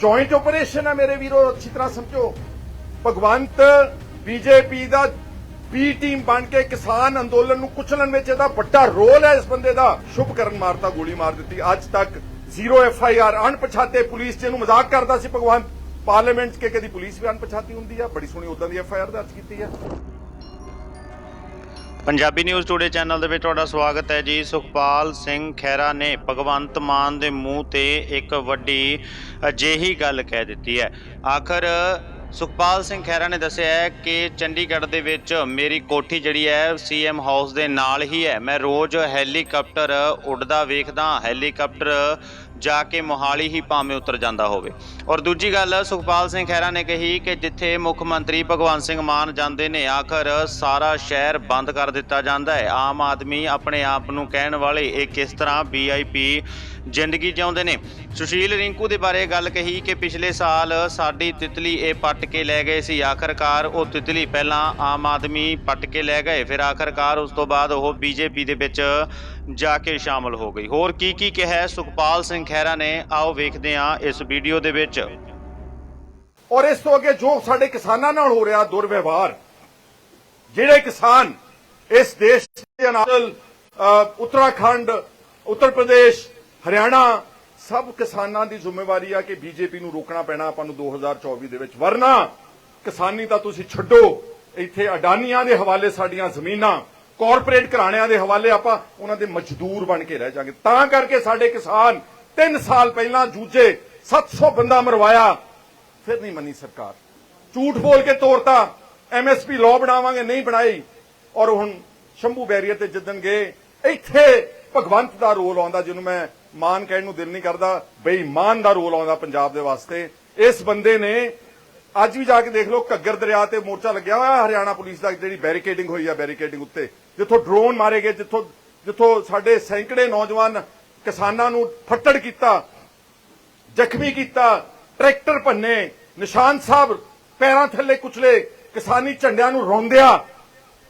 Joint operation ਹੈ ਮੇਰੇ ਵੀਰੋ, ਅੱਛੀ ਤਰ੍ਹਾਂ ਸਮਝੋ। ਭਗਵੰਤ ਬੀਜੇਪੀ ਦਾ ਬੀ ਟੀਮ ਬਣ ਕੇ ਕਿਸਾਨ ਅੰਦੋਲਨ ਨੂੰ ਕੁਚਲਣ ਵਿੱਚ ਇਹਦਾ ਵੱਡਾ ਰੋਲ ਹੈ ਇਸ ਬੰਦੇ ਦਾ। ਸ਼ੁਭ ਕਰਨ ਮਾਰਤਾ, ਗੋਲੀ ਮਾਰ ਦਿੱਤੀ। ਅੱਜ ਤੱਕ ਜ਼ੀਰੋ ਐਫ ਆਈ ਆਰ, ਅਣਪਛਾਤੇ ਪੁਲਿਸ ਜਿਹਨੂੰ ਮਜ਼ਾਕ ਕਰਦਾ ਸੀ ਭਗਵੰਤ। ਪਾਰਲੀਮੈਂਟ 'ਚ ਕਦੀ ਪੁਲਿਸ ਵੀ ਅਣਪਛਾਤੀ ਹੁੰਦੀ ਆ। ਬੜੀ ਸੋਹਣੀ ਉਦਾਂ ਦੀ ਐਫ ਆਈ ਆਰ ਦਰਜ ਕੀਤੀ ਹੈ ਪੰਜਾਬੀ ਨਿਊਜ਼ ਟੂਡੇ ਚੈਨਲ ਦੇ ਵਿੱਚ ਤੁਹਾਡਾ ਸਵਾਗਤ ਹੈ ਜੀ। ਸੁਖਪਾਲ ਸਿੰਘ ਖਹਿਰਾ ਨੇ ਭਗਵੰਤ ਮਾਨ ਦੇ ਮੂੰਹ ਤੇ ਇੱਕ ਵੱਡੀ ਅਜਿਹੀ ਗੱਲ ਕਹਿ ਦਿੱਤੀ ਹੈ। ਆਖਰ ਸੁਖਪਾਲ ਸਿੰਘ ਖਹਿਰਾ ਨੇ ਦੱਸਿਆ ਹੈ ਕਿ ਚੰਡੀਗੜ੍ਹ ਦੇ ਵਿੱਚ ਮੇਰੀ ਕੋਠੀ ਜਿਹੜੀ ਹੈ, ਸੀਐਮ ਹਾਊਸ ਦੇ ਨਾਲ ਹੀ ਹੈ। ਮੈਂ ਰੋਜ਼ ਹੈਲੀਕਾਪਟਰ ਉੱਡਦਾ ਵੇਖਦਾ, ਹੈਲੀਕਾਪਟਰ ਜਾ ਕੇ ਮੋਹਾਲੀ ਹੀ ਭਾਵੇਂ ਉਤਰ ਜਾਂਦਾ ਹੋਵੇ। ਔਰ ਦੂਜੀ ਗੱਲ, ਸੁਖਪਾਲ ਸਿੰਘ ਖਹਿਰਾ ਨੇ ਕਹੀ ਕਿ ਜਿੱਥੇ ਮੁੱਖ ਮੰਤਰੀ ਭਗਵੰਤ ਸਿੰਘ ਮਾਨ ਜਾਂਦੇ ਨੇ, ਆਖਰ ਸਾਰਾ ਸ਼ਹਿਰ ਬੰਦ ਕਰ ਦਿੱਤਾ ਜਾਂਦਾ ਹੈ। ਆਮ ਆਦਮੀ ਆਪਣੇ ਆਪ ਨੂੰ ਕਹਿਣ ਵਾਲੇ ਇਹ ਕਿਸ ਤਰ੍ਹਾਂ ਵੀਆਈਪੀ ਜ਼ਿੰਦਗੀ ਜਿਉਂਦੇ ਨੇ? ਸੁਸ਼ੀਲ ਰਿੰਕੂ ਦੇ ਬਾਰੇ ਗੱਲ ਕਹੀ ਕਿ ਪਿਛਲੇ ਸਾਲ ਸਾਡੀ ਤਿਤਲੀ ਇਹ ਪੱਟ ਕੇ ਲੈ ਗਏ ਸੀ। ਆਖਰਕਾਰ ਉਹ ਤਿਤਲੀ ਪਹਿਲਾਂ ਆਮ ਆਦਮੀ ਪੱਟ ਕੇ ਲੈ ਗਏ, ਫਿਰ ਆਖਰਕਾਰ ਉਸ ਤੋਂ ਬਾਅਦ ਉਹ ਬੀਜੇਪੀ ਦੇ ਵਿੱਚ ਜਾ ਕੇ ਸ਼ਾਮਲ ਹੋ ਗਈ। ਹੋਰ ਕੀ ਕੀ ਕਿਹਾ ਸੁਖਪਾਲ ਸਿੰਘ ਖਹਿਰਾ ਨੇ। ਆਓ ਵੇਖਦੇ ਹਾਂ ਇਸ ਵੀਡੀਓ ਦੇ ਵਿੱਚ। ਔਰ ਇਸ ਤੋਂ ਅੱਗੇ ਜੋ ਸਾਡੇ ਕਿਸਾਨਾਂ ਨਾਲ ਹੋ ਰਿਹਾ ਦੁਰਵਿਵਹਾਰ, ਜਿਹੜੇ ਕਿਸਾਨ ਇਸ ਦੇਸ਼ ਦੇ ਅਨਾਜਲ ਉੱਤਰਾਖੰਡ, ਉੱਤਰ ਪ੍ਰਦੇਸ਼, ਹਰਿਆਣਾ, ਸਭ ਕਿਸਾਨਾਂ ਦੀ ਜ਼ਿੰਮੇਵਾਰੀ ਆ ਕਿ ਬੀਜੇਪੀ ਨੂੰ ਰੋਕਣਾ ਪੈਣਾ। ਆਪਾਂ ਨੂੰ 2024 ਦੇ ਵਿੱਚ ਵਰਨਾ। ਕਿਸਾਨੀ ਤਾਂ ਤੁਸੀਂ ਛੱਡੋ। ਇੱਥੇ ਅਡਾਨੀਆਂ ਦੇ ਹਵਾਲੇ ਸਾਡੀਆਂ ਜ਼ਮੀਨਾਂ। ਕਾਰਪੋਰੇਟ ਘਰਾਣਿਆਂ ਦੇ ਹਵਾਲੇ ਆਪਾਂ ਉਹਨਾਂ ਦੇ ਮਜ਼ਦੂਰ ਬਣ ਕੇ ਰਹਿ ਜਾਾਂਗੇ। ਤਾਂ ਕਰਕੇ ਸਾਡੇ ਕਿਸਾਨ 3 ਸਾਲ ਪਹਿਲਾਂ ਜੂਝੇ 700 ਬੰਦਾ ਮਰਵਾਇਆ, ਫਿਰ ਨਹੀਂ ਮੰਨੀ ਸਰਕਾਰ। ਝੂਠ ਬੋਲ ਕੇ ਤੋਰਤਾ ਐਮਐਸਪੀ ਲਾਅ ਬਣਾਵਾਂਗੇ, ਨਹੀਂ ਬਣਾਈ, ਔਰ ਹੁਣ ਸ਼ੰਭੂ ਬੈਰੀਅਰ ਤੇ ਜਿੱਦਣ ਗਏ ਇੱਥੇ ਭਗਵੰਤ ਦਾ ਰੋਲ ਆਉਂਦਾ, ਜਿਹਨੂੰ ਮੈਂ ਮਾਨ ਕਹਿਣ ਨੂੰ ਦਿਲ ਨਹੀਂ ਕਰਦਾ, ਬੇਈਮਾਨ ਦਾ ਰੋਲ ਆਉਂਦਾ ਪੰਜਾਬ ਦੇ ਵਾਸਤੇ। ਇਸ ਬੰਦੇ ਨੇ ਅੱਜ ਵੀ ਜਾ ਕੇ ਦੇਖ ਲਓ, ਘੱਗਰ ਦਰਿਆ ਤੇ ਮੋਰਚਾ ਲੱਗਿਆ ਹੋਇਆ, ਹਰਿਆਣਾ ਪੁਲਿਸ ਦਾ ਜਿਹੜੀ ਬੈਰੀਕੇਡਿੰਗ ਹੋਈ ਆ ਬੈਰੀਕੇਡਿੰਗ ਉੱਤੇ। ਜਿੱਥੋਂ ਡਰੋਨ ਮਾਰੇ ਗਏ, ਜਿੱਥੋਂ ਜਿੱਥੋਂ ਸਾਡੇ ਸੈਂਕੜੇ ਨੌਜਵਾਨ ਕਿਸਾਨਾਂ ਨੂੰ ਫੱਟੜ ਕੀਤਾ, ਜ਼ਖਮੀ ਕੀਤਾ, ਟਰੈਕਟਰ ਭੰਨੇ, ਨਿਸ਼ਾਨ ਸਾਹਿਬ ਪੈਰਾਂ ਥੱਲੇ ਕੁਚਲੇ, ਕਿਸਾਨੀ ਝੰਡਿਆਂ ਨੂੰ ਰੋਂਦਿਆ।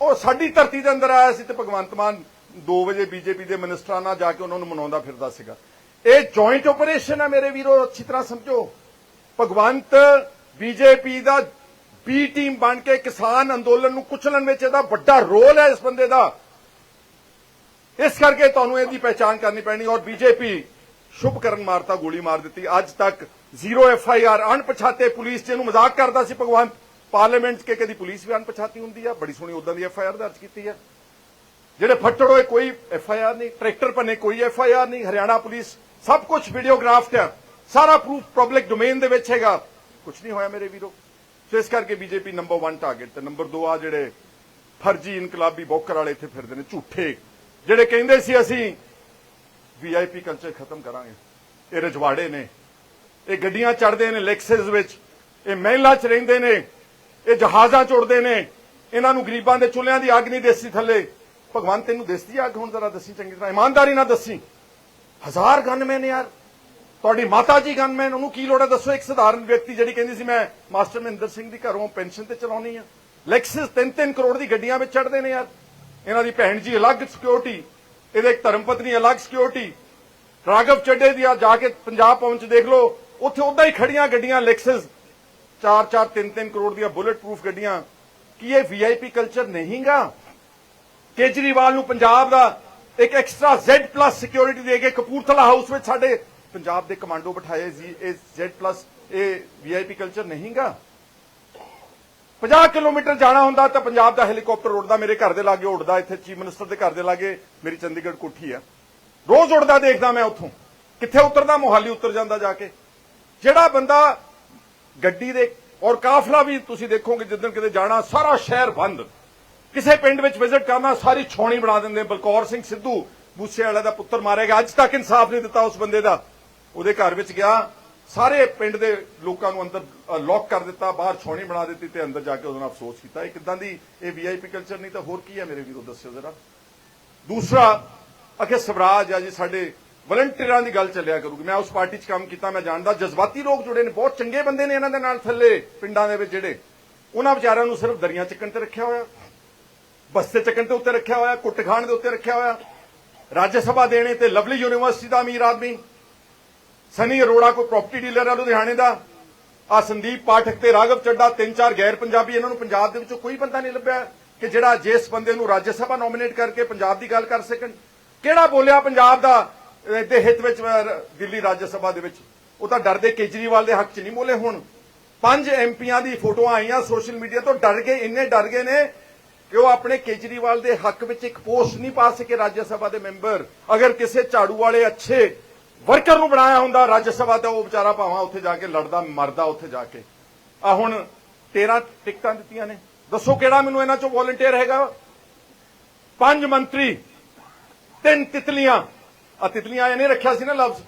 ਉਹ ਸਾਡੀ ਧਰਤੀ ਦੇ ਅੰਦਰ ਆਇਆ ਸੀ ਤੇ ਭਗਵੰਤ ਮਾਨ 2 ਵਜੇ ਬੀਜੇਪੀ ਦੇ ਮਿਨਿਸਟਰਾਂ ਨਾਲ ਜਾ ਕੇ ਉਹਨਾਂ ਨੂੰ ਮਨਾਉਂਦਾ ਫਿਰਦਾ ਸੀਗਾ। ਇਹ ਜੁਆਇੰਟ ਆਪਰੇਸ਼ਨ ਹੈ ਮੇਰੇ ਵੀਰੋ, ਅੱਛੀ ਤਰ੍ਹਾਂ ਸਮਝੋ। ਭਗਵੰਤ ਬੀਜੇਪੀ ਦਾ ਪੀ ਟੀਮ ਬਣ ਕੇ ਕਿਸਾਨ ਅੰਦੋਲਨ ਨੂੰ ਕੁਚਲਣ ਵਿੱਚ ਇਹਦਾ ਵੱਡਾ ਰੋਲ ਹੈ ਇਸ ਬੰਦੇ ਦਾ। ਇਸ ਕਰਕੇ ਤੁਹਾਨੂੰ ਇਹਦੀ ਪਹਿਚਾਣ ਕਰਨੀ ਪੈਣੀ ਔਰ ਬੀਜੇਪੀ ਸ਼ੁਭ ਕਰਨ ਮਾਰਤਾ ਗੋਲੀ ਮਾਰ ਦਿੱਤੀ। ਅੱਜ ਤੱਕ ਜ਼ੀਰੋ ਐਫ ਆਈ ਆਰ ਅਣਪਛਾਤੇ ਪੁਲਿਸ, ਜਿਹਨੂੰ ਮਜ਼ਾਕ ਕਰਦਾ ਸੀ ਭਗਵਾਨ, ਪਾਰਲੀਮੈਂਟ 'ਚ ਕਿ ਕਦੀ ਪੁਲਿਸ ਵੀ ਅਣਪਛਾਤੀ ਹੁੰਦੀ ਆ। ਬੜੀ ਸੋਹਣੀ ਉਦਾਂ ਦੀ ਐਫ ਆਈ ਆਰ ਦਰਜ ਕੀਤੀ ਹੈ ਜਿਹੜੇ ਫੱਟੜ ਹੋਏ, ਕੋਈ ਐਫ ਆਈ ਆਰ ਨਹੀਂ, ਟਰੈਕਟਰ ਭੰਨੇ, ਕੋਈ ਐਫ ਆਈ ਆਰ ਨਹੀਂ, ਹਰਿਆਣਾ ਪੁਲਿਸ, ਸਭ ਕੁਝ ਵੀਡੀਓਗ੍ਰਾਫਟ ਹੈ ਸਾਰਾ ਪ੍ਰੂਫ ਪਬਲਿਕ ਡੋਮੇਨ ਦੇ ਵਿੱਚ ਹੈਗਾ। ਕੁਝ ਨਹੀਂ ਹੋਇਆ ਮੇਰੇ ਵੀਰੋ। ਸੋ ਇਸ ਕਰਕੇ ਬੀਜੇਪੀ ਨੰਬਰ 1 ਟਾਰਗੇਟ ਤੇ ਨੰਬਰ 2 ਆ ਜਿਹੜੇ ਫਰਜੀ ਇਨਕਲਾਬੀ ਬੋਕਰ ਵਾਲੇ ਇੱਥੇ ਫਿਰਦੇ ਨੇ, ਝੂਠੇ। ਜਿਹੜੇ ਕਹਿੰਦੇ ਸੀ ਅਸੀਂ ਵੀਆਈਪੀ ਕਲਚਰ ਖਤਮ ਕਰਾਂਗੇ। ਇਹ ਰਜਵਾੜੇ ਨੇ। ਇਹ ਗੱਡੀਆਂ ਚੜਦੇ ਨੇ ਲੈਕਸਸ ਵਿੱਚ। ਇਹ ਮਹਿਲਾ ਚ ਰਹਿੰਦੇ ਨੇ। ਇਹ ਜਹਾਜ਼ਾਂ ਚੁੜਦੇ ਨੇ। ਇਹਨਾਂ ਨੂੰ ਗਰੀਬਾਂ ਦੇ ਚੁੱਲ੍ਹਿਆਂ ਦੀ ਅੱਗ ਨਹੀਂ ਦੇਸੀ ਥੱਲੇ। ਭਗਵਾਨ ਤੈਨੂੰ ਦੇਸਦੀ ਅੱਗ? ਹੁਣ ਜ਼ਰਾ ਦੱਸੀ ਚੰਗੀ ਤਰ੍ਹਾਂ। ਇਮਾਨਦਾਰੀ ਨਾਲ ਦੱਸੀ। ਹਜ਼ਾਰ ਗਨਮੈਨ ਯਾਰ। ਤੁਹਾਡੀ ਮਾਤਾ ਜੀ ਗਨਮੈਨ ਉਹਨੂੰ ਕੀ ਲੋੜ ਹੈ? ਦੱਸੋ, ਇੱਕ ਸਧਾਰਨ ਵਿਅਕਤੀ ਜਿਹੜੀ ਕਹਿੰਦੀ ਸੀ, ਮੈਂ ਮਾਸਟਰ ਮਹਿੰਦਰ ਸਿੰਘ ਦੀ ਘਰੋਂ ਪੈਨਸ਼ਨ ਤੇ ਚਲਾਉਣੀ ਆ। ਲੈਕਸਸ 3-3 ਕਰੋੜ ਦੀ ਗੱਡੀਆਂ ਵਿੱਚ ਚੜਦੇ ਨੇ ਯਾਰ। ਇਹਨਾਂ ਦੀ ਭੈਣ ਜੀ ਅਲੱਗ ਸਿਕਿਉਰਿਟੀ ਇਹਦੇ ਇੱਕ ਧਰਮ ਅਲੱਗ ਸਿਕਿਉਰਿਟੀ ਰਾਗਵ ਚੱਡੇ ਦੀ ਆ, ਜਾ ਕੇ ਪੰਜਾਬ ਭਵਨ ਦੇਖ ਲਓ। ਉੱਥੇ ਉਦਾਂ ਹੀ ਖੜੀਆਂ ਗੱਡੀਆਂ ਲੈਕਸਸ 4-4 3-3 ਕਰੋੜ ਦੀਆਂ ਬੁਲੇਟ ਪ੍ਰੂਫ ਗੱਡੀਆਂ। ਕੀ ਇਹ ਵੀਆਈਪੀ ਕਲਚਰ ਨਹੀਂਗਾ? ਕੇਜਰੀਵਾਲ ਨੂੰ ਪੰਜਾਬ ਦਾ ਇੱਕ ਐਕਸਟਰਾ Z+ ਸਿਕਿਉਰਿਟੀ ਦੇ ਕੇ ਕਪੂਰਥਲਾ ਹਾਊਸ ਵਿੱਚ ਸਾਡੇ ਪੰਜਾਬ ਦੇ ਕਮਾਂਡੋ ਬਿਠਾਏ ਜੀ ਇਹ Z+ ਇਹ ਵੀਆਈਪੀ ਕਲਚਰ ਨਹੀਂਗਾ? 50 ਕਿਲੋਮੀਟਰ ਜਾਣਾ ਹੁੰਦਾ ਤਾਂ ਪੰਜਾਬ ਦਾ ਹੈਲੀਕਾਪਟਰ ਉੱਡਦਾ, ਮੇਰੇ ਘਰ ਦੇ ਲਾਗੇ ਉੱਡਦਾ, ਇੱਥੇ ਚੀਫ ਮਿਨਿਸਟਰ ਦੇ ਘਰ ਦੇ ਲਾਗੇ ਮੇਰੀ ਚੰਡੀਗੜ੍ਹ ਕੋਠੀ ਆ। ਰੋਜ਼ ਉੱਡਦਾ ਦੇਖਦਾ ਮੈਂ ਉੱਥੋਂ, ਕਿੱਥੇ ਉਤਰਦਾ, ਮੋਹਾਲੀ ਉਤਰ ਜਾਂਦਾ ਜਾ ਕੇ। ਜਿਹੜਾ ਬੰਦਾ ਗੱਡੀ ਦੇ, ਔਰ ਕਾਫਲਾ ਵੀ ਤੁਸੀਂ ਦੇਖੋਗੇ ਜਿੱਦਣ ਕਿਤੇ ਜਾਣਾ, ਸਾਰਾ ਸ਼ਹਿਰ ਬੰਦ। ਕਿਸੇ ਪਿੰਡ ਵਿੱਚ ਵਿਜ਼ਿਟ ਕਰਨਾ, ਸਾਰੀ ਛੌਣੀ ਬਣਾ ਦਿੰਦੇ ਬਲਕੌਰ ਸਿੰਘ ਸਿੱਧੂ ਬੂਸੇ ਵਾਲੇ ਦਾ ਪੁੱਤਰ ਮਾਰੇਗਾ। ਅੱਜ ਤੱਕ ਇਨਸਾਫ ਨਹੀਂ ਦਿੱਤਾ ਉਸ ਬੰਦੇ ਦਾ। ਉਹਦੇ ਘਰ ਵਿੱਚ ਗਿਆ, ਸਾਰੇ ਪਿੰਡ ਦੇ ਲੋਕਾਂ ਨੂੰ ਅੰਦਰ ਲੌਕ ਕਰ ਦਿੱਤਾ, ਬਾਹਰ ਛਾਉਣੀ ਬਣਾ ਦਿੱਤੀ ਤੇ ਅੰਦਰ ਜਾ ਕੇ ਉਹਨਾਂ ਨਾਲ ਅਫਸੋਸ ਕੀਤਾ। ਇਹ ਕਿਦਾਂ ਦੀ ਇਹ ਵੀਆਈਪੀ ਕਲਚਰ ਨਹੀਂ ਤਾਂ ਹੋਰ ਕੀ ਹੈ ਮੇਰੇ ਵੀਰੋ, ਦੱਸਿਓ ਜ਼ਰਾ। ਦੂਸਰਾ, ਅਖੇ ਸਵਰਾਜ ਆ ਜੀ, ਸਾਡੇ ਵਲੰਟੀਅਰਾਂ ਦੀ ਗੱਲ ਚੱਲਿਆ ਕਰੂਗੀ। ਮੈਂ ਉਸ ਪਾਰਟੀ 'ਚ ਕੰਮ ਕੀਤਾ, ਮੈਂ ਜਾਣਦਾ, ਜਜ਼ਬਾਤੀ ਲੋਕ ਜੁੜੇ ਨੇ, ਬਹੁਤ ਚੰਗੇ ਬੰਦੇ ਨੇ ਇਹਨਾਂ ਦੇ ਨਾਲ ਥੱਲੇ ਪਿੰਡਾਂ ਦੇ ਵਿੱਚ ਜਿਹੜੇ। ਉਹਨਾਂ ਵਿਚਾਰਿਆਂ ਨੂੰ ਸਿਰਫ ਦਰੀਆਂ ਚੱਕਣ ਤੇ ਰੱਖਿਆ ਹੋਇਆ ਬਸਤੇ ਚੱਕਣ ਤੇ ਉੱਤੇ ਰੱਖਿਆ ਹੋਇਆ, ਕੁੱਟ ਖਾਣ ਦੇ ਉੱਤੇ ਰੱਖਿਆ ਹੋਇਆ। ਰਾਜ ਸਭਾ ਦੇਣੇ ਤੇ ਲਵਲੀ ਯੂਨੀਵਰਸਿਟੀ ਦਾ ਅਮੀਰ ਆਦਮੀ ਸਨੀ ਅਰੋੜਾ ਕੋਈ ਪ੍ਰਾਪਰਟੀ ਡੀਲਰ ਆ ਲੁਧਿਆਣੇ ਦਾ। ਆ ਸੰਦੀਪ ਪਾਠਕ ਤੇ ਰਾਘਵ ਚੱਡਾ, ਤਿੰਨ ਚਾਰ ਗੈਰ ਪੰਜਾਬੀ, ਇਹਨਾਂ ਨੂੰ ਪੰਜਾਬ ਦੇ ਵਿੱਚੋਂ ਕੋਈ ਬੰਦਾ ਨਹੀਂ ਲੱਭਿਆ ਕਿ ਜਿਹੜਾ ਜਿਸ ਬੰਦੇ ਨੂੰ ਰਾਜ ਸਭਾ ਨੋਮੀਨੇਟ ਕਰਕੇ ਪੰਜਾਬ ਦੀ ਗੱਲ ਕਰ ਸਕਣ। ਕਿਹੜਾ ਬੋਲਿਆ ਪੰਜਾਬ ਦਾ ਦੇ ਹਿੱਤ ਵਿੱਚ ਦਿੱਲੀ ਰਾਜ ਸਭਾ ਦੇ ਵਿੱਚ? ਉਹ ਤਾਂ ਡਰਦੇ ਕੇਜਰੀਵਾਲ ਦੇ ਹੱਕ 'ਚ ਨਹੀਂ ਬੋਲੇ ਹੁਣ। ਪੰਜ ਐਮਪੀਆਂ ਦੀ ਫੋਟੋਆਂ ਆਈਆਂ ਸੋਸ਼ਲ ਮੀਡੀਆ ਤੋਂ, ਡਰ ਗਏ, ਇੰਨੇ ਡਰ ਗਏ ਨੇ ਕਿ ਉਹ ਆਪਣੇ ਕੇਜਰੀਵਾਲ ਦੇ ਹੱਕ ਵਿੱਚ ਇੱਕ ਪੋਸਟ ਨਹੀਂ ਪਾ ਸਕੇ ਰਾਜ ਸਭਾ ਦੇ ਮੈਂਬਰ ਅਗਰ ਕਿਸੇ ਝਾੜੂ ਵਾਲੇ ਅੱਛੇ ਵਰਕਰ ਨੂੰ ਬਣਾਇਆ ਹੁੰਦਾ, ਰਾਜ ਸਭਾ ਦਾ ਉਹ ਵਿਚਾਰਾ ਭਾਵਾਂ ਉੱਥੇ ਜਾ ਕੇ ਲੜਦਾ, ਮਰਦਾ ਉੱਥੇ ਜਾ ਕੇ। ਆ ਹੁਣ 13 ਟਿਕਟਾਂ ਦਿੱਤੀਆਂ ਨੇ। ਦੱਸੋ ਕਿਹੜਾ ਮੈਨੂੰ ਇਹਨਾਂ ਚੋਂ ਵੋਲੰਟੀਅਰ ਹੈਗਾ? ਪੰਜ ਮੰਤਰੀ, ਤਿੰਨ ਤਿਤਲੀਆਂ। ਆ ਤਿਤਲੀਆਂ ਇਹਨੇ ਰੱਖਿਆ ਸੀ ਨਾ ਲਫ਼ਜ਼।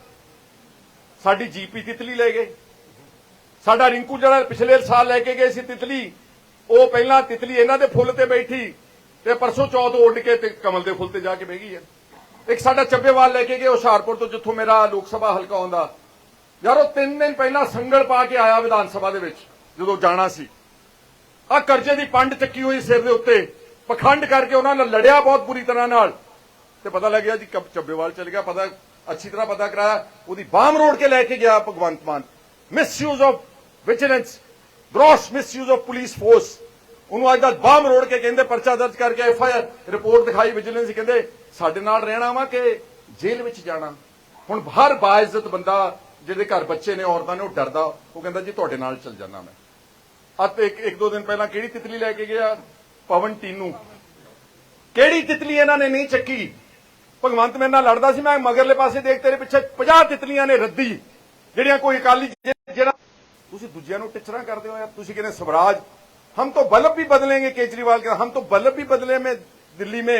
ਸਾਡੀ ਜੀਪੀ ਤਿਤਲੀ ਲੈ ਗਏ। ਸਾਡਾ ਰਿੰਕੂ ਜਿਹੜਾ ਪਿਛਲੇ ਸਾਲ ਲੈ ਕੇ ਗਏ ਸੀ ਤਿਤਲੀ, ਉਹ ਪਹਿਲਾਂ ਤਿਤਲੀ ਇਹਨਾਂ ਦੇ ਫੁੱਲ ਤੇ ਬੈਠੀ ਤੇ ਪਰਸੋਂ ਚੌਥ ਉੱਡ ਕੇ ਤੇ ਕਮਲ ਦੇ ਫੁੱਲ ਤੇ ਜਾ ਕੇ ਬਹਿ ਗਈ ਹੈ। ਇੱਕ ਸਾਡਾ ਚੱਬੇਵਾਲ ਲੈ ਕੇ ਗਏ ਹੁਸ਼ਿਆਰਪੁਰ ਤੋਂ, ਜਿੱਥੋਂ ਮੇਰਾ ਲੋਕ ਸਭਾ ਹਲਕਾ ਆਉਂਦਾ। ਯਾਰ, ਉਹ ਤਿੰਨ ਦਿਨ ਪਹਿਲਾਂ ਸੰਗਲ ਪਾ ਕੇ ਆਇਆ ਵਿਧਾਨ ਸਭਾ ਦੇ ਵਿੱਚ, ਜਦੋਂ ਜਾਣਾ ਸੀ। ਆ ਕਰਜ਼ੇ ਦੀ ਪੰਡ ਚੱਕੀ ਹੋਈ ਸਿਰ ਦੇ ਉੱਤੇ, ਪਖੰਡ ਕਰਕੇ ਉਹਨਾਂ ਨਾਲ ਲੜਿਆ ਬਹੁਤ ਬੁਰੀ ਤਰ੍ਹਾਂ ਨਾਲ। ਤੇ ਪਤਾ ਲੱਗਿਆ ਜੀ, ਕਬ ਚੱਬੇਵਾਲ ਚਲ ਗਿਆ, ਪਤਾ, ਅੱਛੀ ਤਰ੍ਹਾਂ ਪਤਾ ਕਰਾਇਆ, ਉਹਦੀ ਬਾਹਮ ਰੋੜ ਕੇ ਲੈ ਕੇ ਗਿਆ Bhagwant Mann. Misuse of vigilance gross misuse of police force ਉਹਨੂੰ ਅੱਜ ਦਾ ਬਾਹਮ ਰੋੜ ਕੇ ਕਹਿੰਦੇ, ਪਰਚਾ ਦਰਜ ਕਰਕੇ ਐਫ ਆਈ ਆਰ ਰਿਪੋਰਟ ਦਿਖਾਈ ਵਿਜੀਲੈਂਸ ਕਹਿੰਦੇ ਸਾਡੇ ਨਾਲ ਰਹਿਣਾ ਵਾ ਕਿ ਜੇਲ੍ਹ ਵਿੱਚ ਜਾਣਾ ਹੁਣ ਹਰ ਬਾਇਜ਼ਤ ਬੰਦਾ ਜਿਹਦੇ ਘਰ ਬੱਚੇ ਨੇ ਔਰਤਾਂ ਨੇ ਉਹ ਡਰਦਾ ਉਹ ਕਹਿੰਦਾ ਜੀ ਤੁਹਾਡੇ ਨਾਲ ਚੱਲ ਜਾਣਾ ਮੈਂ ਅਤੇ ਇੱਕ ਇੱਕ ਦੋ ਦਿਨ ਪਹਿਲਾਂ ਕਿਹੜੀ ਤਿਤਲੀ ਲੈ ਕੇ ਗਿਆ ਪਵਨ ਟੀਨੂ ਕਿਹੜੀ ਤਿਤਲੀ ਇਹਨਾਂ ਨੇ ਨਹੀਂ ਚੱਕੀ ਭਗਵੰਤ ਮੇਰੇ ਨਾਲ ਲੜਦਾ ਸੀ ਮੈਂ ਮਗਰਲੇ ਪਾਸੇ ਦੇਖ ਤੇਰੇ ਪਿੱਛੇ 50 ਤਿਤਲੀਆਂ ਨੇ ਰੱਦੀ ਜਿਹੜੀਆਂ ਕੋਈ ਅਕਾਲੀ ਜਿ- ਜਿਹੜਾ ਤੁਸੀਂ ਦੂਜਿਆਂ ਨੂੰ ਟਿਚਰਾਂ ਕਰਦੇ ਹੋ ਯਾਰ ਤੁਸੀਂ ਕਹਿੰਦੇ ਸਵਰਾਜ हम तो बल्ब भी बदलेंगे केजरीवाल के हम तो बल्ब भी बदले में दिल्ली में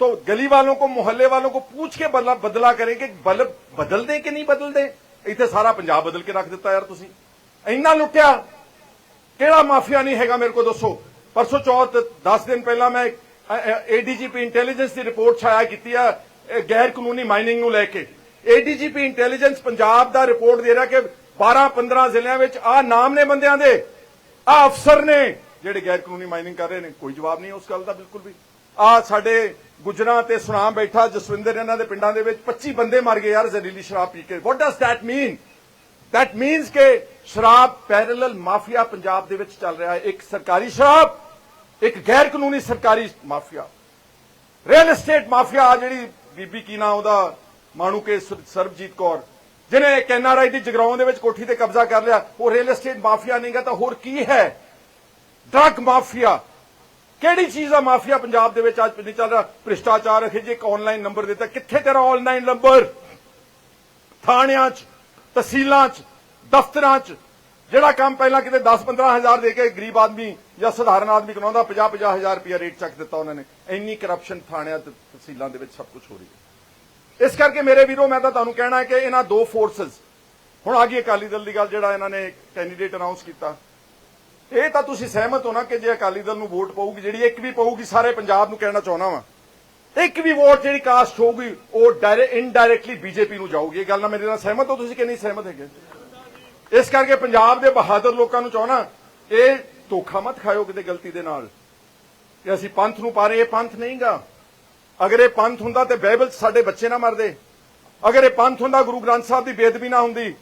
तो गली वालों को मोहल्ले वालों को पूछ के बदला बदला करेंगे बल्ब बदल दें कि नहीं बदल दें ਇੱਥੇ ਸਾਰਾ ਪੰਜਾਬ ਬਦਲ ਕੇ ਰੱਖ ਦਿੱਤਾ ਯਾਰ ਤੁਸੀਂ ਇੰਨਾ ਲੁੱਟਿਆ ਕਿਹੜਾ ਮਾਫੀਆ ਨਹੀਂ ਹੈਗਾ ਮੇਰੇ ਕੋਲ ਦੱਸੋ ਪਰਸੋਂ ਚੌਥ 10 ਦਿਨ ਪਹਿਲਾਂ ਮੈਂ ਏਡੀਜੀਪੀ ਇੰਟੈਲੀਜੈਂਸ ਦੀ ਰਿਪੋਰਟ ਛਾਇਆ ਕੀਤੀ ਆ ਇਹ ਗੈਰ ਕਾਨੂੰਨੀ ਮਾਈਨਿੰਗ ਨੂੰ ਲੈ ਕੇ ਏਡੀਜੀਪੀ ਇੰਟੈਲੀਜੈਂਸ ਪੰਜਾਬ ਦਾ ਰਿਪੋਰਟ ਦੇ ਰਿਹਾ ਕਿ 12 15 ਜ਼ਿਲ੍ਹਿਆਂ ਵਿੱਚ ਆ ਨਾਮ ਨੇ ਬੰਦਿਆਂ ਦੇ ਆ ਅਫਸਰ ਨੇ ਜਿਹੜੇ ਗੈਰ ਕਾਨੂੰਨੀ ਮਾਈਨਿੰਗ ਕਰ ਰਹੇ ਨੇ ਕੋਈ ਜਵਾਬ ਨਹੀਂ ਉਸ ਗੱਲ ਦਾ ਬਿਲਕੁਲ ਵੀ ਆ ਸਾਡੇ ਗੁਜਰਾਂ ਤੇ ਸੁਨਾਮ ਬੈਠਾ ਜਸਵਿੰਦਰ ਇਹਨਾਂ ਦੇ ਪਿੰਡਾਂ ਦੇ ਵਿੱਚ 25 ਬੰਦੇ ਮਰ ਗਏ ਯਾਰ ਜ਼ਹਿਰੀਲੀ ਸ਼ਰਾਬ ਪੀ ਕੇ। What does that mean that means ਕਿ ਸ਼ਰਾਬ ਪੈਰਲਲ ਮਾਫੀਆ ਪੰਜਾਬ ਦੇ ਵਿੱਚ ਚੱਲ ਰਿਹਾ ਹੈ। ਇੱਕ ਸਰਕਾਰੀ ਸ਼ਰਾਬ, ਇੱਕ ਗੈਰ ਕਾਨੂੰਨੀ ਸਰਕਾਰੀ ਮਾਫੀਆ। ਰੀਅਲ ਏਸਟੇਟ ਮਾਫੀਆ ਆ ਜਿਹੜੀ ਬੀਬੀ ਕੀ ਨਾਂ ਉਹਦਾ, ਮਾਣੂ ਕੇ ਸਰਬਜੀਤ ਕੌਰ, ਜਿਹਨੇ ਕੈਨਾਰਾਈ ਦੀ ਜਗਰਾਉਂ ਦੇ ਵਿੱਚ ਕੋਠੀ ਤੇ ਕਬਜ਼ਾ ਕਰ ਲਿਆ, ਉਹ ਰੀਅਲ ਏਸਟੇਟ ਮਾਫੀਆ ਨਹੀਂਗਾ ਤਾਂ ਹੋਰ ਕੀ ਹੈ? ਡਰਗ ਮਾਫੀਆ ਕਿਹੜੀ ਚੀਜ਼ ਦਾ ਮਾਫੀਆ ਪੰਜਾਬ ਦੇ ਵਿੱਚ ਅੱਜ ਨਹੀਂ ਚੱਲ ਰਿਹਾ? ਭ੍ਰਿਸ਼ਟਾਚਾਰ ਅਖੇ ਜੀ, ਇੱਕ ਆਨਲਾਈਨ ਨੰਬਰ ਦਿੱਤਾ। ਕਿੱਥੇ ਤੇਰਾ ਆਨਲਾਈਨ ਨੰਬਰ ਥਾਣਿਆਂ 'ਚ, ਤਹਿਸੀਲਾਂ 'ਚ, ਦਫ਼ਤਰਾਂ 'ਚ। ਜਿਹੜਾ ਕੰਮ ਪਹਿਲਾਂ ਕਿਤੇ 10-15 ਹਜ਼ਾਰ ਦੇ ਕੇ ਗਰੀਬ ਆਦਮੀ ਜਾਂ ਸਧਾਰਨ ਆਦਮੀ ਕਮਾਉਂਦਾ 50-50 ਹਜ਼ਾਰ ਰੁਪਇਆ ਰੇਟ ਚੱਕ ਦਿੱਤਾ ਉਹਨਾਂ ਨੇ। ਇੰਨੀ ਕਰਪਸ਼ਨ ਥਾਣਿਆਂ ਤੇ ਤਹਿਸੀਲਾਂ ਦੇ ਵਿੱਚ ਸਭ ਕੁਝ ਹੋ ਰਹੀ ਹੈ। ਇਸ ਕਰਕੇ ਮੇਰੇ ਵੀਰੋ, ਮੈਂ ਤਾਂ ਤੁਹਾਨੂੰ ਕਹਿਣਾ ਹੈ ਕਿ ਇਹਨਾਂ ਦੋ ਫੋਰਸਸ ਹੁਣ ਆ ਗਈ ਅਕਾਲੀ ਦਲ ਦੀ ਗੱਲ, ਜਿਹੜਾ ਇਹਨਾਂ ਨੇ ਕੈਂਡੀਡੇਟ ਅਨਾਉਂਸ ਕੀਤਾ। ਇਹ ਤਾਂ ਤੁਸੀਂ ਸਹਿਮਤ ਹੋ ਨਾ ਕਿ ਜੇ ਅਕਾਲੀ ਦਲ ਨੂੰ ਵੋਟ ਪਊਗੀ, ਜਿਹੜੀ ਇੱਕ ਵੀ ਪਊਗੀ, ਸਾਰੇ ਪੰਜਾਬ ਨੂੰ ਕਹਿਣਾ ਚਾਹੁੰਦਾ ਵਾਂ। ਇੱਕ ਵੀ ਵੋਟ ਜਿਹੜੀ ਕਾਸਟ ਹੋਊਗੀ, ਉਹ ਡਾਇਰੈਕਟ ਇਨਡਾਇਰੈਕਟਲੀ ਬੀਜੇਪੀ ਨੂੰ ਜਾਊਗੀ। ਇਹ ਗੱਲ ਨਾਲ ਮੇਰੇ ਨਾਲ ਸਹਿਮਤ ਹੋ ਤੁਸੀਂ ਕਿ ਨਹੀਂ ਸਹਿਮਤ ਹੈਗੇ? ਇਸ ਕਰਕੇ ਪੰਜਾਬ ਦੇ ਬਹਾਦਰ ਲੋਕਾਂ ਨੂੰ ਚਾਹਣਾ ਇਹ ਧੋਖਾ ਮਤ ਖਾਇਓ ਕਿਤੇ ਗਲਤੀ ਦੇ ਨਾਲ। ਕਿ ਅਸੀਂ ਪੰਥ ਨੂੰ ਪਾ ਰਹੇ ਇਹ ਪੰਥ ਨਹੀਂਗਾ। ਅਗਰ ਇਹ ਪੰਥ ਹੁੰਦਾ ਤੇ ਬਾਈਬਲ 'ਚ ਸਾਡੇ ਬੱਚੇ ਨਾ ਮਰਦੇ। ਅਗਰ ਇਹ ਪੰਥ ਹੁੰਦਾ, ਗੁਰੂ ਗ੍ਰੰਥ ਸਾਹਿਬ ਦੀ ਬੇਦਬੀ ਨਾ ਹੁੰਦੀ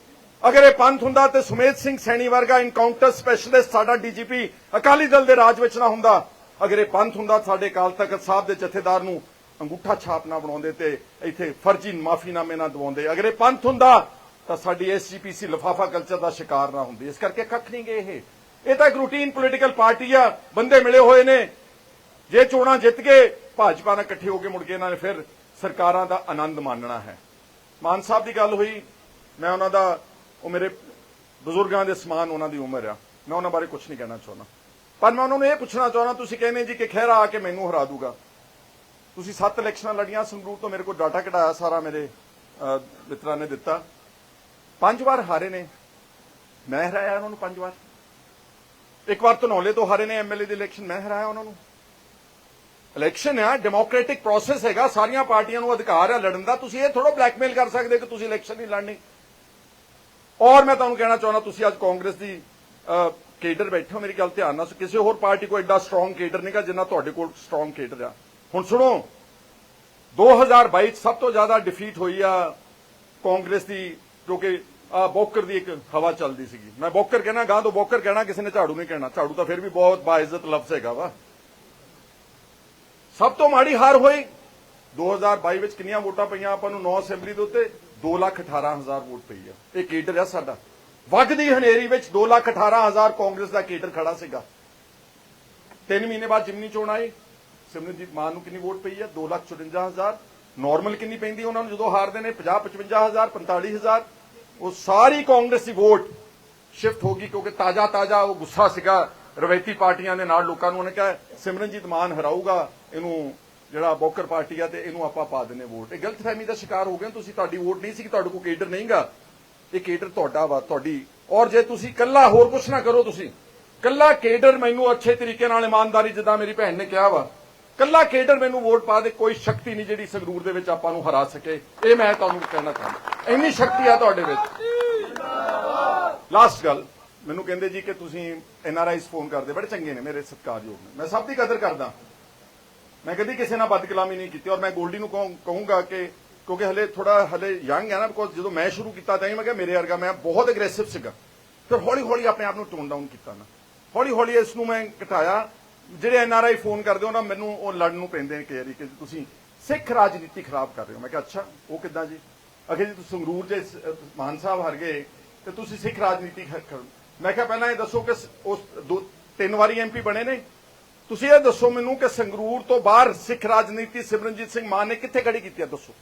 ਅਗਰ ਇਹ ਪੰਥ ਹੁੰਦਾ ਤੇ ਸੁਮੇਧ ਸਿੰਘ ਸੈਣੀ ਵਰਗਾ ਇਨਕਾਊਂਟਰ ਸਪੈਸ਼ਲਿਸਟ ਸਾਡਾ ਡੀਜੀਪੀ ਅਕਾਲੀ ਦਲ ਦੇ ਰਾਜ ਵਿੱਚ ਨਾ ਹੁੰਦਾ। ਅਗਰ ਇਹ ਪੰਥ ਹੁੰਦਾ, ਸਾਡੇ ਅਕਾਲ ਤਖਤ ਸਾਹਿਬ ਦੇ ਜਥੇਦਾਰ ਨੂੰ ਅੰਗੂਠਾ ਛਾਪ ਨਾ ਬਣਾਉਂਦੇ ਤੇ ਇੱਥੇ ਫਰਜ਼ੀ ਮਾਫੀਨਾਮੇ ਨਾ ਦਵਾਉਂਦੇ। ਅਗਰ ਇਹ ਪੰਥ ਹੁੰਦਾ, ਤਾਂ ਸਾਡੀ ਐਸਜੀਪੀਸੀ ਲਫਾਫਾ ਕਲਚਰ ਦਾ ਸ਼ਿਕਾਰ ਨਾ ਹੁੰਦੀ। ਇਸ ਕਰਕੇ ਕੱਖ ਨਹੀਂ ਗਏ ਇਹ। ਇਹ ਤਾਂ ਇੱਕ ਰੂਟੀਨ ਪੋਲੀਟੀਕਲ ਪਾਰਟੀ ਆ, ਬੰਦੇ ਮਿਲੇ ਹੋਏ ਨੇ। ਜੇ ਚੋਣਾਂ ਜਿੱਤ ਗਏ, ਭਾਜਪਾ ਨਾਲ ਇਕੱਠੇ ਹੋ ਕੇ ਮੁੜ ਕੇ ਇਹਨਾਂ ਨੇ ਫਿਰ ਸਰਕਾਰਾਂ ਦਾ ਆਨੰਦ ਮਾਣਨਾ ਹੈ। ਮਾਨ ਸਾਹਿਬ ਦੀ ਗੱਲ ਹੋਈ, ਮੈਂ ਉਹਨਾਂ ਦਾ ਉਹ ਮੇਰੇ ਬਜ਼ੁਰਗਾਂ ਦੇ ਸਮਾਨ ਉਹਨਾਂ ਦੀ ਉਮਰ ਆ। ਮੈਂ ਉਹਨਾਂ ਬਾਰੇ ਕੁਝ ਨਹੀਂ ਕਹਿਣਾ ਚਾਹੁੰਦਾ। ਪਰ ਮੈਂ ਉਹਨਾਂ ਨੂੰ ਇਹ ਪੁੱਛਣਾ ਚਾਹੁੰਦਾ, ਤੁਸੀਂ ਕਹਿੰਦੇ ਜੀ ਕਿ ਖਹਿਰਾ ਆ ਕੇ ਮੈਨੂੰ ਹਰਾ ਦੂਗਾ। ਤੁਸੀਂ ਸੱਤ ਇਲੈਕਸ਼ਨਾਂ ਲੜੀਆਂ, ਸੰਗਰੂਰ ਤੋਂ ਮੇਰੇ ਕੋਲ ਡਾਟਾ ਕਢਾਇਆ, ਸਾਰਾ ਮੇਰੇ ਮਿੱਤਰਾਂ ਨੇ ਦਿੱਤਾ। ਪੰਜ ਵਾਰ ਹਾਰੇ ਨੇ। ਮੈਂ ਹਰਾਇਆ ਉਹਨਾਂ ਨੂੰ ਪੰਜ ਵਾਰ। ਇੱਕ ਵਾਰ ਧਨੌਲੇ ਤੋਂ ਹਾਰੇ ਨੇ ਐਮਐਲਏ ਦੀ ਇਲੈਕਸ਼ਨ, ਮੈਂ ਹਰਾਇਆ ਉਹਨਾਂ ਨੂੰ। ਇਲੈਕਸ਼ਨ ਆ, ਡੈਮੋਕ੍ਰੈਟਿਕ ਪ੍ਰੋਸੈਸ ਹੈਗਾ, ਸਾਰੀਆਂ ਪਾਰਟੀਆਂ ਨੂੰ ਅਧਿਕਾਰ ਹੈ ਲੜਨ ਦਾ। ਤੁਸੀਂ ਇਹ ਥੋੜਾ ਬਲੈਕਮੇਲ ਕਰ ਸਕਦੇ ਕਿ ਤੁਸੀਂ ਇਲੈਕਸ਼ਨ ਨਹੀਂ ਲੜਨੀ। ਔਰ ਮੈਂ ਤੁਹਾਨੂੰ ਕਹਿਣਾ ਚਾਹੁੰਦਾ, ਤੁਸੀਂ ਅੱਜ ਕਾਂਗਰਸ ਦੀ ਕੇਡਰ ਬੈਠੇ ਹੋ, ਮੇਰੀ ਗੱਲ ਧਿਆਨ ਨਾਲ, ਕਿਸੇ ਹੋਰ ਪਾਰਟੀ ਕੋਲ ਐਡਾ ਸਟਰੋਂਗ ਕੇਡਰ ਨਹੀਂਗਾ ਜਿੰਨਾ ਤੁਹਾਡੇ ਕੋਲ ਸਟਰੋਂਗ ਕੇਡਰ ਆ। ਹੁਣ ਸੁਣੋ 2022 'ਚ ਸਭ ਤੋਂ ਜ਼ਿਆਦਾ ਡਿਫੀਟ ਹੋਈ ਆ ਕਾਂਗਰਸ ਦੀ ਕਿਉਂਕਿ ਆ ਬੋਕਰ ਦੀ ਇੱਕ ਹਵਾ ਚੱਲਦੀ ਸੀਗੀ। ਮੈਂ ਬੋਕਰ ਕਹਿਣਾ ਗਾਂ ਤੋਂ ਬੋਕਰ ਕਹਿਣਾ, ਕਿਸੇ ਨੇ ਝਾੜੂ ਨਹੀਂ ਕਹਿਣਾ। ਝਾੜੂ ਤਾਂ ਫਿਰ ਵੀ ਬਹੁਤ ਬਾਇਜ਼ਤ ਲਫ਼ਜ਼ ਹੈਗਾ ਵਾ। ਸਭ ਤੋਂ ਮਾੜੀ ਹਾਰ ਹੋਈ। 2022 ਵਿੱਚ ਕਿੰਨੀਆਂ ਵੋਟਾਂ ਪਈਆਂ ਆਪਾਂ ਨੂੰ? 9 ਅਸੈਂਬਲੀ ਦੇ ਉੱਤੇ। 218000 ਵੋਟ ਪਈ ਆ। ਇਹ ਕੇਡਰ ਆ ਸਾਡਾ। ਵਗਦੀ ਹਨੇਰੀ ਵਿੱਚ 218000 ਕਾਂਗਰਸ ਦਾ ਕੇਡਰ ਖੜਾ ਸੀਗਾ। ਤਿੰਨ ਮਹੀਨੇ ਬਾਅਦ ਜਿਮਨੀ ਚੋਣ ਆਈ। ਸਿਮਰਨਜੀਤ ਮਾਨ ਨੂੰ ਕਿੰਨੀ ਵੋਟ ਪਈ ਆ? 254000 ਨਾਰਮਲ ਕਿੰਨੀ ਪੈਂਦੀ ਉਹਨਾਂ ਨੂੰ? ਜਦੋਂ ਹਾਰਦੇ ਨੇ 50 55000 45000 ਉਹ ਸਾਰੀ ਕਾਂਗਰਸ ਦੀ ਵੋਟ ਸ਼ਿਫਟ ਹੋ ਗਈ ਕਿਉਂਕਿ ਤਾਜ਼ਾ ਤਾਜ਼ਾ ਉਹ ਗੁੱਸਾ ਸੀਗਾ ਰਵੈਤੀ ਪਾਰਟੀਆਂ ਦੇ ਨਾਲ ਲੋਕਾਂ ਨੂੰ। ਉਹਨੇ ਕਿਹਾ, ਸਿਮਰਨਜੀਤ ਮਾਨ ਹਰਾਊਗਾ, ਇਹਨੂੰ ਜਿਹੜਾ ਬੋਕਰ ਪਾਰਟੀ ਆ ਤੇ ਇਹਨੂੰ ਆਪਾਂ ਪਾ ਦਿੰਨੇ ਵੋਟ। ਇਹ ਗਲਤਫਹਿਮੀ ਦਾ ਸ਼ਿਕਾਰ ਹੋ ਗਏ ਤੁਸੀਂ ਤੁਹਾਡੀ ਵੋਟ ਨਹੀਂ ਸੀ ਕਿ ਤੁਹਾਡੇ ਕੋਲ ਕੇਡਰ ਨਹੀਂਗਾ। ਇਹ ਕੇਡਰ ਤੁਹਾਡਾ ਵਾ, ਤੁਹਾਡੀ। ਔਰ ਜੇ ਤੁਸੀਂ ਕੱਲਾ ਹੋਰ ਕੁਛ ਨਾ ਕਰੋ ਤੁਸੀਂ। ਕੱਲਾ ਕੇਡਰ ਮੈਨੂੰ ਅੱਛੇ ਤਰੀਕੇ ਨਾਲ ਇਮਾਨਦਾਰੀ ਜਿੱਦਾਂ ਮੇਰੀ ਭੈਣ ਨੇ ਕਿਹਾ ਵਾ। ਕੱਲਾ ਕੇਡਰ ਮੈਨੂੰ ਵੋਟ ਪਾ ਦੇ, ਕੋਈ ਸ਼ਕਤੀ ਨਹੀਂ ਜਿਹੜੀ ਸੰਗਰੂਰ ਦੇ ਵਿੱਚ ਆਪਾਂ ਨੂੰ ਹਰਾ ਸਕੇ। ਇਹ ਮੈਂ ਤੁਹਾਨੂੰ ਕਹਿਣਾ ਚਾਹੁੰਦਾ। ਇੰਨੀ ਸ਼ਕਤੀ ਆ ਤੁਹਾਡੇ ਵਿੱਚ। ਲਾਸਟ ਗੱਲ, ਮੈਨੂੰ ਕਹਿੰਦੇ ਜੀ ਕਿ ਤੁਸੀਂ ਐਨ ਆਰ ਐਨਆਰਆਈਸ ਫੋਨ ਕਰਦੇ, ਬੜੇ ਚੰਗੇ ਨੇ ਮੇਰੇ ਸਤਿਕਾਰਯੋਗ ਨੇ। ਮੈਂ ਸਭ ਦੀ ਕਦਰ ਕਰਦਾ। ਮੈਂ ਕਦੀ ਕਿਸੇ ਨਾਲ ਬਦਕਲਾਮੀ ਨਹੀਂ ਕੀਤੀ ਔਰ ਮੈਂ ਗੋਲਡੀ ਨੂੰ ਕਹੂੰ- ਕਹੂੰਗਾ ਕਿ ਕਿਉਂਕਿ ਹਲੇ ਥੋੜਾ ਹਲੇ ਯੰਗ ਹੈ ਨਾ ਬਿਕੋਜ਼ ਜਦੋਂ ਮੈਂ ਸ਼ੁਰੂ ਕੀਤਾ ਤਾਂ ਹੀ ਮੈਂ ਕਿਹਾ ਮੇਰੇ ਵਰਗਾ ਮੈਂ ਬਹੁਤ ਐਗਰੈਸਿਵ ਸੀਗਾ। ਫਿਰ ਹੌਲੀ ਹੌਲੀ ਆਪਣੇ ਆਪ ਨੂੰ ਟੋਨ ਡਾਊਨ ਕੀਤਾ ਨਾ ਹੌਲੀ ਹੌਲੀ ਇਸ ਨੂੰ ਮੈਂ ਘਟਾਇਆ। ਜਿਹੜੇ ਐਨਆਰਆਈ ਫੋਨ ਕਰਦੇ ਹੋ ਨਾ, ਮੈਨੂੰ ਉਹ ਲੜਨ ਨੂੰ ਪੈਂਦੇ ਨੇ ਕਈ ਕਿ ਤੁਸੀਂ ਸਿੱਖ ਰਾਜਨੀਤੀ ਖਰਾਬ ਕਰ ਰਹੇ ਹੋ। ਮੈਂ ਕਿਹਾ, ਅੱਛਾ, ਉਹ ਕਿੱਦਾਂ ਜੀ? ਅਖੇ ਜੀ, ਤੁਸੀਂ ਸੰਗਰੂਰ ਦੇ ਮਾਨ ਸਾਹਿਬ ਹਰ ਗਏ ਤੇ ਤੁਸੀਂ ਸਿੱਖ ਰਾਜਨੀਤੀ ਮੈਂ ਕਿਹਾ, ਪਹਿਲਾਂ ਇਹ ਦੱਸੋ ਕਿ ਉਸ ਦੋ ਤਿੰਨ ਵਾਰੀ ਐਮਪੀ ਬਣੇ ਨੇ? ਤੁਸੀਂ ਇਹ ਦੱਸੋ ਮੈਨੂੰ ਕਿ ਸੰਗਰੂਰ ਤੋਂ ਬਾਹਰ ਸਿੱਖ ਰਾਜਨੀਤੀ ਸਿਮਰਨਜੀਤ ਸਿੰਘ ਮਾਨ ਨੇ ਕਿੱਥੇ ਖੜੀ ਕੀਤੀ ਹੈ ਦੱਸੋ।